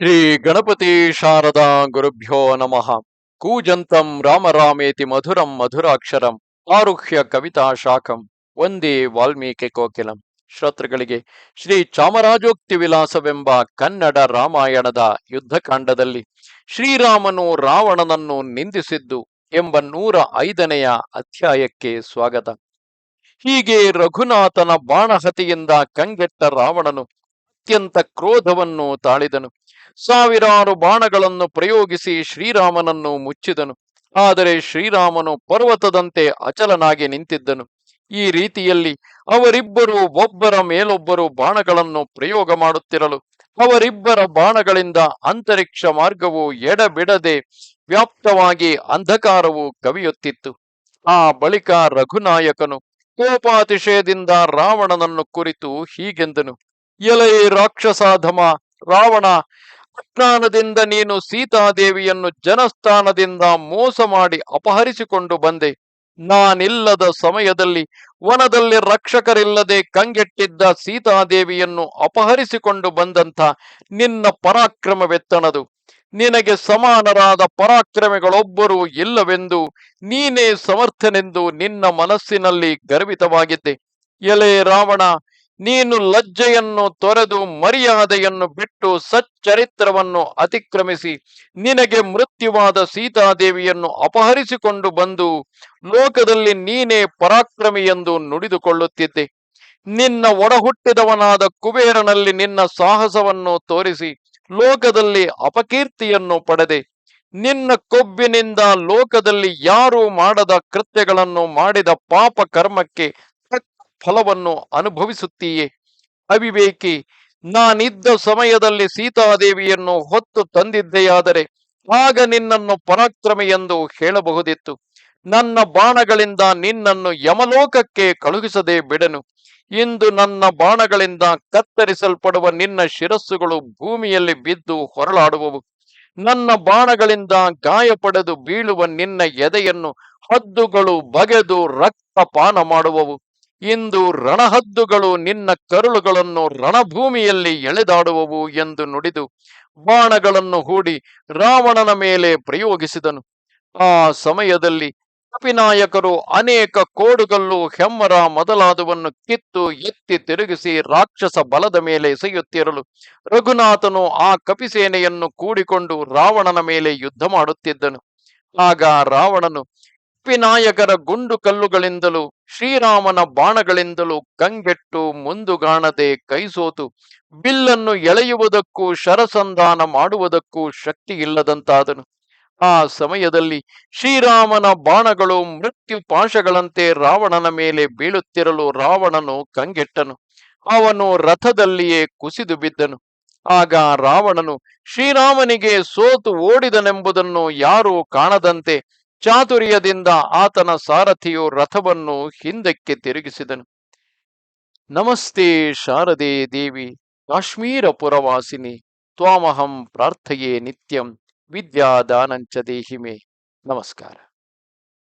ಶ್ರೀ ಗಣಪತಿ ಶಾರದಾ ಗುರುಭ್ಯೋ ನಮಃ. ಕೂಜಂತಂ ರಾಮರಾಮೇತಿ ಮಧುರಂ ಮಧುರಾಕ್ಷರಂ ಆರುಹ್ಯ ಕವಿತಾ ಶಾಖಂ ಒಂದೇ ವಾಲ್ಮೀಕಿ ಕೋಕಿಲಂ. ಶ್ರೋತೃಗಳಿಗೆ ಶ್ರೀ ಚಾಮರಾಜೋಕ್ತಿ ವಿಲಾಸವೆಂಬ ಕನ್ನಡ ರಾಮಾಯಣದ ಯುದ್ಧಕಾಂಡದಲ್ಲಿ ಶ್ರೀರಾಮನು ರಾವಣನನ್ನು ನಿಂದಿಸಿದ್ದು ಎಂಬ ನೂರ ಐದನೆಯ ಅಧ್ಯಾಯಕ್ಕೆ ಸ್ವಾಗತ. ಹೀಗೆ ರಘುನಾಥನ ಬಾಣಹತಿಯಿಂದ ಕಂಗೆಟ್ಟ ರಾವಣನು ಅತ್ಯಂತ ಕ್ರೋಧವನ್ನು ತಾಳಿದನು. ಸಾವಿರಾರು ಬಾಣಗಳನ್ನು ಪ್ರಯೋಗಿಸಿ ಶ್ರೀರಾಮನನ್ನು ಮುಚ್ಚಿದನು. ಆದರೆ ಶ್ರೀರಾಮನು ಪರ್ವತದಂತೆ ಅಚಲನಾಗಿ ನಿಂತಿದ್ದನು. ಈ ರೀತಿಯಲ್ಲಿ ಅವರಿಬ್ಬರು ಒಬ್ಬರ ಮೇಲೊಬ್ಬರು ಬಾಣಗಳನ್ನು ಪ್ರಯೋಗ ಮಾಡುತ್ತಿರಲು, ಅವರಿಬ್ಬರ ಬಾಣಗಳಿಂದ ಅಂತರಿಕ್ಷ ಮಾರ್ಗವು ಎಡಬಿಡದೆ ವ್ಯಾಪ್ತವಾಗಿ ಅಂಧಕಾರವು ಕವಿಯುತ್ತಿತ್ತು ಆ ಬಳಿಕ ರಘುನಾಯಕನು ಕೋಪಾತಿಶಯದಿಂದ ರಾವಣನನ್ನು ಕುರಿತು ಹೀಗೆಂದನು. ಎಲೈ ರಾಕ್ಷಸಾಧಮ, ರಾವಣ ಅಜ್ಞಾನದಿಂದ ನೀನು ಸೀತಾದೇವಿಯನ್ನು ಜನಸ್ಥಾನದಿಂದ ಮೋಸ ಮಾಡಿ ಅಪಹರಿಸಿಕೊಂಡು ಬಂದೆ. ನಾನಿಲ್ಲದ ಸಮಯದಲ್ಲಿ ವನದಲ್ಲಿ ರಕ್ಷಕರಿಲ್ಲದೆ ಕಂಗೆಟ್ಟಿದ್ದ ಸೀತಾದೇವಿಯನ್ನು ಅಪಹರಿಸಿಕೊಂಡು ಬಂದಂಥ ನಿನ್ನ ಪರಾಕ್ರಮವೆತ್ತಣದು ನಿನಗೆ ಸಮಾನರಾದ ಪರಾಕ್ರಮಿಗಳೊಬ್ಬರೂ ಇಲ್ಲವೆಂದು ನೀನೇ ಸಮರ್ಥನೆಂದು ನಿನ್ನ ಮನಸ್ಸಿನಲ್ಲಿ ಗರ್ವಿತವಾಗಿದ್ದೆ. ಎಲೆ ರಾವಣ ನೀನು ಲಜ್ಜೆಯನ್ನು ತೊರೆದು ಮರ್ಯಾದೆಯನ್ನು ಬಿಟ್ಟು ಸಚ್ಚರಿತ್ರವನ್ನು ಅತಿಕ್ರಮಿಸಿ ನಿನಗೆ ಮೃತ್ಯುವಾದ ಸೀತಾದೇವಿಯನ್ನು ಅಪಹರಿಸಿಕೊಂಡು ಬಂದು ಲೋಕದಲ್ಲಿ ನೀನೇ ಪರಾಕ್ರಮಿ ಎಂದು ನುಡಿದುಕೊಳ್ಳುತ್ತಿದ್ದೆ. ನಿನ್ನ ಒಡಹುಟ್ಟಿದವನಾದ ಕುಬೇರನಲ್ಲಿ ನಿನ್ನ ಸಾಹಸವನ್ನು ತೋರಿಸಿ ಲೋಕದಲ್ಲಿ ಅಪಕೀರ್ತಿಯನ್ನು ಪಡೆದೆ. ನಿನ್ನ ಕೊಬ್ಬಿನಿಂದ ಲೋಕದಲ್ಲಿ ಯಾರು ಮಾಡದ ಕೃತ್ಯಗಳನ್ನು ಮಾಡಿದ ಪಾಪ ಕರ್ಮಕ್ಕೆ ಫಲವನ್ನು ಅನುಭವಿಸುತ್ತೀಯೆ? ಅವಿವೇಕಿ, ನಾನಿದ್ದ ಸಮಯದಲ್ಲಿ ಸೀತಾದೇವಿಯನ್ನು ಹೊತ್ತು ತಂದಿದ್ದೆಯಾದರೆ ಆಗ ನಿನ್ನನ್ನು ಪರಾಕ್ರಮಿ ಎಂದು ಹೇಳಬಹುದಿತ್ತು. ನನ್ನ ಬಾಣಗಳಿಂದ ನಿನ್ನನ್ನು ಯಮಲೋಕಕ್ಕೆ ಕಳುಹಿಸದೆ ಬಿಡನು. ಇಂದು ನನ್ನ ಬಾಣಗಳಿಂದ ಕತ್ತರಿಸಲ್ಪಡುವ ನಿನ್ನ ಶಿರಸ್ಸುಗಳು ಭೂಮಿಯಲ್ಲಿ ಬಿದ್ದು ಹೊರಳಾಡುವವು. ನನ್ನ ಬಾಣಗಳಿಂದ ಗಾಯ ಪಡೆದು ಬೀಳುವ ನಿನ್ನ ಎದೆಯನ್ನು ಹದ್ದುಗಳು ಬಗೆದು ರಕ್ತಪಾನ ಮಾಡುವವು. ಇಂದು ರಣಹದ್ದುಗಳು ನಿನ್ನ ಕರುಳುಗಳನ್ನು ರಣಭೂಮಿಯಲ್ಲಿ ಎಳೆದಾಡುವವು ಎಂದು ನುಡಿದು ಬಾಣಗಳನ್ನು ಹೂಡಿ ರಾವಣನ ಮೇಲೆ ಪ್ರಯೋಗಿಸಿದನು. ಆ ಸಮಯದಲ್ಲಿ ಕಪಿನಾಯಕರು ಅನೇಕ ಕೋಡುಗಲ್ಲು ಹೆಮ್ಮರ ಮೊದಲಾದವನ್ನು ಕಿತ್ತು ಎತ್ತಿ ತಿರುಗಿಸಿ ರಾಕ್ಷಸ ಬಲದ ಮೇಲೆ ಎಸೆಯುತ್ತಿರಲು ರಘುನಾಥನು ಆ ಕಪಿಸೇನೆಯನ್ನು ಕೂಡಿಕೊಂಡು ರಾವಣನ ಮೇಲೆ ಯುದ್ಧ ಮಾಡುತ್ತಿದ್ದನು. ಆಗ ರಾವಣನು ಕಪಿನಾಯಕರ ಗುಂಡು ಕಲ್ಲುಗಳಿಂದಲೂ ಶ್ರೀರಾಮನ ಬಾಣಗಳಿಂದಲೂ ಕಂಗೆಟ್ಟು ಮುಂದುಗಾಣದೆ ಕೈಸೋತು. ಬಿಲ್ಲನ್ನು ಎಳೆಯುವುದಕ್ಕೂ ಶರಸಂಧಾನ ಮಾಡುವುದಕ್ಕೂ ಶಕ್ತಿ ಇಲ್ಲದಂತಾದನು. ಆ ಸಮಯದಲ್ಲಿ ಶ್ರೀರಾಮನ ಬಾಣಗಳು ಮೃತ್ಯು ಪಾಶಗಳಂತೆ ರಾವಣನ ಮೇಲೆ ಬೀಳುತ್ತಿರಲು ರಾವಣನು ಕಂಗೆಟ್ಟನು. ಅವನು ರಥದಲ್ಲಿಯೇ ಕುಸಿದು ಬಿದ್ದನು. ಆಗ ರಾವಣನು, ಶ್ರೀರಾಮನಿಗೆ ಸೋತು ಓಡಿದನೆಂಬುದನ್ನು ಯಾರೂ ಕಾಣದಂತೆ ಚಾತುರ್ಯದಿಂದ ಆತನ ಸಾರಥಿಯು ರಥವನ್ನು ಹಿಂದಕ್ಕೆ ತಿರುಗಿಸಿದನು. ನಮಸ್ತೆ ಶಾರದೆ ದೇವಿ ಕಾಶ್ಮೀರ ಪುರವಾಸಿನಿ ತ್ವಾಮಹಂ ಪ್ರಾರ್ಥಯೇ ನಿತ್ಯಂ ವಿದ್ಯಾದಾನಂಚ ದೇಹಿಮೆ. ನಮಸ್ಕಾರ.